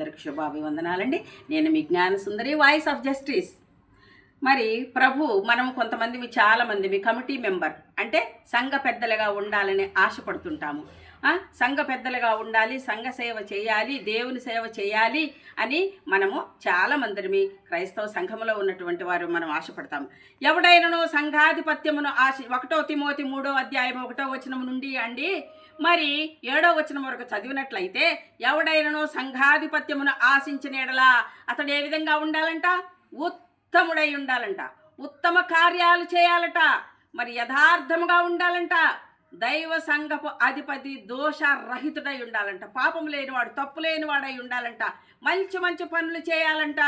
అందరికి శుభాభివందనాలండి. నేను మీ జ్ఞాన సుందరి వాయిస్ ఆఫ్ జస్టిస్ మరి ప్రభు మనం కొంతమంది మీ మీ కమిటీ మెంబర్. అంటే సంఘ పెద్దలుగా ఉండాలని ఆశపడుతుంటాము. సంఘ పెద్దలుగా ఉండాలి సంఘ సేవ చేయాలి దేవుని సేవ చేయాలి అని మనము చాలామందిని క్రైస్తవ సంఘములో ఉన్నటువంటి వారు మనం ఆశపడతాము ఎవడైనను సంఘాధిపత్యమును ఆశ ఒకటో తిమోతి మూడో అధ్యాయం ఒకటో వచనం నుండి అండి మరి ఏడో వచనం వరకు చదివినట్లయితే ఎవడైనను సంఘాధిపత్యమును ఆశించిన ఎడలా అతడు ఏ విధంగా ఉండాలంట? ఉత్తముడై ఉండాలంట. ఉత్తమ కార్యాలు చేయాలట. మరి యథార్థముగా ఉండాలంట. దైవ సంఘపు అధిపతి దోష రహితుడై ఉండాలంట. పాపం లేనివాడు తప్పు లేనివాడై ఉండాలంట. మంచి మంచి పనులు చేయాలంట.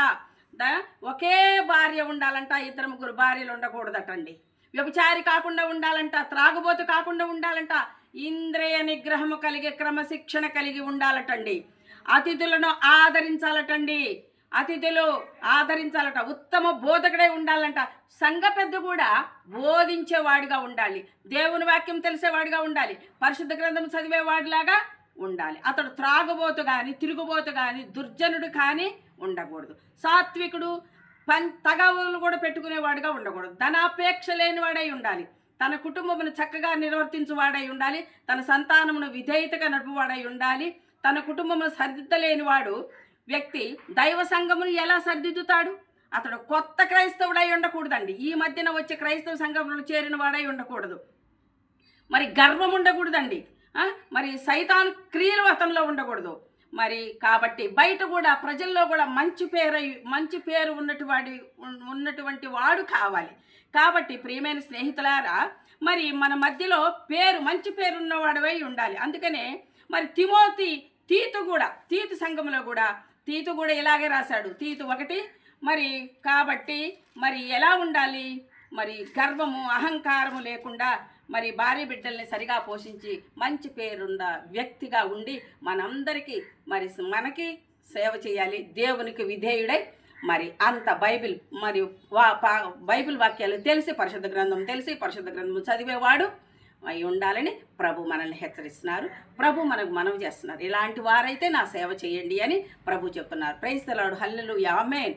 ఒకే భార్య ఉండాలంట. ఇద్దరు ముగ్గురు భార్యలు ఉండకూడదటండి. వ్యభిచారి కాకుండా ఉండాలంట త్రాగుబోతు కాకుండా ఉండాలంట. ఇంద్రియ నిగ్రహము కలిగి క్రమశిక్షణ కలిగి ఉండాలటండి. అతిథులను ఆదరించాలటండి. అతిథులు ఆదరించాలట. ఉత్తమ బోధకుడే ఉండాలంట. సంఘ పెద్ద కూడా బోధించేవాడిగా ఉండాలి. దేవుని వాక్యం తెలిసేవాడిగా ఉండాలి. పరిశుద్ధ గ్రంథం చదివేవాడిలాగా ఉండాలి. అతడు త్రాగుబోతు కానీ తిరుగుబోతు కానీ దుర్జనుడు కానీ ఉండకూడదు. సాత్వికుడు పం తగవులు కూడా పెట్టుకునేవాడుగా ఉండకూడదు. ధనాపేక్ష లేనివాడై ఉండాలి. తన కుటుంబమును చక్కగా నిర్వర్తించువాడై ఉండాలి. తన సంతానమును విధేయతగా నడుపువాడై ఉండాలి. తన కుటుంబమును సరిదిద్దలేనివాడు వ్యక్తి దైవ సంఘమును ఎలా సరిదిద్దుతాడు? అతడు కొత్త క్రైస్తవుడై ఉండకూడదండి. ఈ మధ్యన వచ్చే క్రైస్తవ సంఘంలో చేరిన వాడై ఉండకూడదు. మరి గర్వం ఉండకూడదండి. మరి సైతాన్ క్రియలు అతనిలో ఉండకూడదు. మరి కాబట్టి బయట కూడా ప్రజల్లో కూడా మంచి పేరు మంచి పేరు ఉన్నటి వాడి ఉన్నటువంటి వాడు కావాలి. కాబట్టి ప్రియమైన స్నేహితులారా మరి మన మధ్యలో పేరు మంచి పేరు ఉన్నవాడవై ఉండాలి. అందుకనే మరి తిమోతి తీతు కూడా తీతు సంఘంలో కూడా తీతు కూడా ఇలాగే రాశాడు. తీతు ఒకటి మరి కాబట్టి మరి ఎలా ఉండాలి? మరి గర్వము అహంకారము లేకుండా మరి భార్య బిడ్డల్ని సరిగా పోషించి మంచి పేరున్న వ్యక్తిగా ఉండి మనందరికీ మరి మనకి సేవ చేయాలి. దేవునికి విధేయుడై మరి అంత బైబిల్ మరి వా పా- బైబిల్ వాక్యాలు తెలిసి పరిశుద్ధ గ్రంథం తెలిసి పరిశుద్ధ గ్రంథం చదివేవాడు అయి ఉండాలని ప్రభు మనల్ని హెచ్చరిస్తున్నారు. ప్రభు మనకు మనవి చేస్తున్నారు. ఇలాంటి వారైతే నా సేవ చేయండి అని ప్రభు చెప్తున్నారు. ప్రైస్తలాడు హల్లెలు యామేన్